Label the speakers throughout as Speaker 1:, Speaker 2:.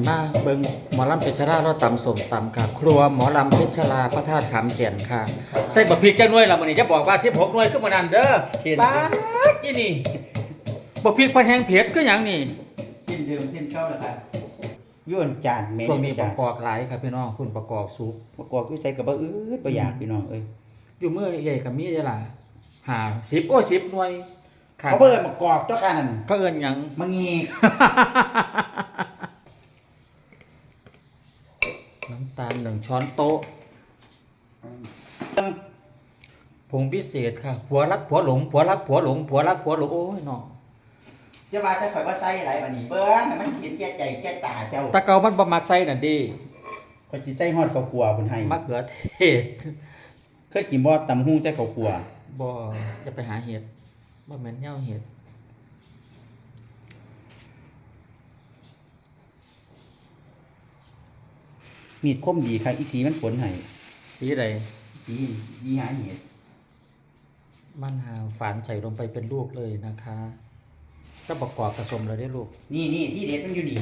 Speaker 1: นี้มาเบิ่งหมอลำเพชรราเราตำสมตำค่ะ ครัวหมอลำเพชรราพระธาตุขามแก่นค่ะใส่บะพริกจังหน่วยละมื้อนี้จะบอกว่า16หน่วยคือมื้อนั้นเด้อ
Speaker 2: เช่น
Speaker 1: ป๊าดอีนี่บะพริกพันแห้งเผ็ดคือหยังนี่
Speaker 2: เช่นเดิมเช่นเก่าแล้วค่ะย้อนจานแม่
Speaker 1: ช่วงนี้ป
Speaker 2: จา
Speaker 1: ระ
Speaker 2: น
Speaker 1: กอบหลายครับพี่น้องคุณประกอบซุป
Speaker 2: ประกอบอยู่ใส่กับบ่อืดบ่อยากพี่น้องเอ้ย
Speaker 1: อยู่เมื่อใหญ่กับมีได้ล่ะหา10โอ้10หน่วยค่ะ
Speaker 2: เขาเบิ่นประกอบตัวค่ะนั่น
Speaker 1: เขาเอิ้นหยัง
Speaker 2: มังงี
Speaker 1: น้ำตาลหนึ่ง ช้อนโต๊ะผงพิเศษค่ะผัวรักผัวหลงผัวรักผัวหลงผัวรักผัวหลงโอ้ยน้อง
Speaker 2: จะว่าแต่ข่อยว่าใส่หลายบัดนี้เบิ่งให้มันเห็นแก่ใจแก่ตาเจ้า
Speaker 1: ตะเกามันบ่มักใส่นั่นดิ
Speaker 2: ข่อยสิใจฮอดข้าวคั่วพุ่นให้
Speaker 1: มะเขือเทศ
Speaker 2: เคยกินบ่ตำหุ้งใส่ข้าวคั่ว
Speaker 1: บ่จะไปหาเห็ดบ่แม่นเหย้าเห็ด
Speaker 2: มีดคมดีค่ะอีสีมันฝนให้
Speaker 1: สีใด
Speaker 2: สียีหาเห็ด
Speaker 1: มันหาฝานใส่ลงไปเป็นลูกเลยนะคะก็ประกอบผสมเลยได้ลูก
Speaker 2: นี่นี่ที่เด็ดมันอยู่นี่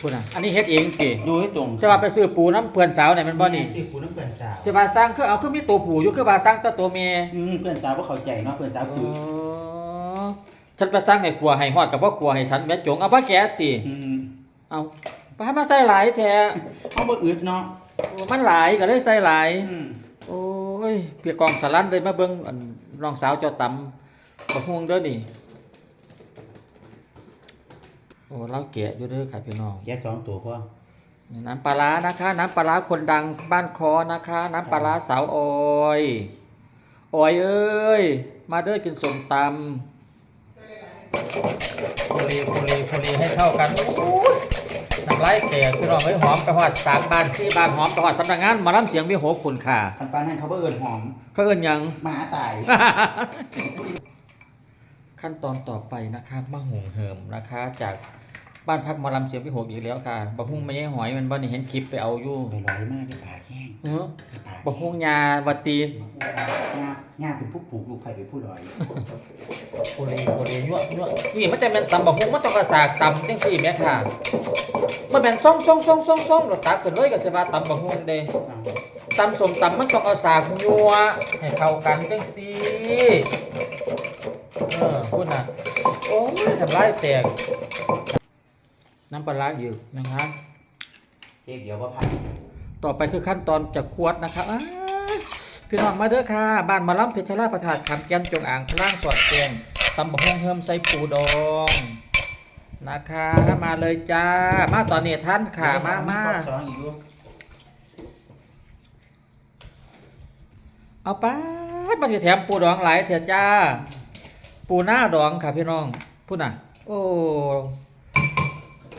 Speaker 1: พูดน่ะ อันนี้เฮ็ดเองติ
Speaker 2: ดูให้ตรง
Speaker 1: จะว่าไปซื้อปูน้ำเพื่อนสาวเนี่ยมันบ่นี่
Speaker 2: ชื่อปูน้ำเพื่อนสาว
Speaker 1: จะว่าสร้างคือเอาคือมีตัวผู้อยู่คือว่าสร้างแต่ตัวเมีย
Speaker 2: อืมเพื่อนสาวบ่เข้าใจเนาะเพื่อนสาว
Speaker 1: อ๋
Speaker 2: คือ
Speaker 1: อฉันไปสร้างให้ครัวให้ฮอดกับว่าครัวให้ฉันแม่จงเอาพ่อแกติ
Speaker 2: อืม
Speaker 1: เอาไปให้มาใส่หลายแท้
Speaker 2: เอาบ่อึดเนาะ
Speaker 1: โอ้มันหลายก็เลยใส่หลาย
Speaker 2: อืม
Speaker 1: โอ้ยเปียกองสลันเลยมาเบิ่งอันน้องสาวเจ้าตำบักฮวงเด้อนี่ โอ้เราแกะอยู่เด้อค่ะพี่น้อง
Speaker 2: แค่สองตัวพอ
Speaker 1: นี่น้ำปลาร้านะคะ น้ำปลาร้าคนดังบ้านคอนะคะ น้ำปลาร้าสาวออยออยเอ้ย มาเด้อกินสมตำโคลีโคลีโคลีให้เข้ากันโอ้ย น้ำลายแตกพี่น้องเอ้ยหอมไปหอดสามบานสี่บานหอมไปหอดสำนักงานหมาล้ำเสียงมีโหคุณค่ะ
Speaker 2: คันปานนั้นเขาบ่เอิ้นหอม
Speaker 1: เขาเอิ้นหยัง
Speaker 2: หมาตาย
Speaker 1: ขั้นตอนต่อไปนะคะมะหงเหิมนะคะ จากบ้านพักหมอลำเสียงพิหกอีกแล้วค่ะบะฮุ่งไม่ใช่หอยมันบ่นี่เห็นคลิปไปเอาอยู่
Speaker 2: ไปลอยมากที่ปากแห้ง
Speaker 1: เออ
Speaker 2: ปาก
Speaker 1: บะฮุ่งยาวัตี
Speaker 2: งาง่าเป็นผู้ปลูกลูกไผ่เป็นผู้ลอย
Speaker 1: โคเรโคเรยั่วยั่วนี่มันจะเป็นตำบะฮุ่งมันต้องกระสากตำจังซี่แม่ค่ะ มันเป็นซ่องซ่องซ่องซ่องซ่องเราตักขึ้นเลยก็สิว่าตำบะฮุ่งเด้ตำสมตำมันต้องเอาสากยัวให้เข้ากันจังซี่เออพูดน่ะโอ้ยทำลายแตกน้ำปลาร้าอยู่นะคะ
Speaker 2: เทปเดียวก็พัน
Speaker 1: ต่อไปคือขั้นตอนจากขวดนะครับอ้ายพี่น้องมาเด้อค่ะ บ้านหมาล้ำเพชรราประทาดคำแก้มจงอ่างพล่างสอดแกงตำบะฮงเฮิมใส่ปูดอง นะคะ มาเลยจ้า มาตอนนี้ท่านค่ะมามา
Speaker 2: สองอีกด้วย
Speaker 1: เอาไปมาสิแถมปูดองหลายเถอะจ้า ปูหน้าดองค่ะพี่น้องพูดน่ะ โอ้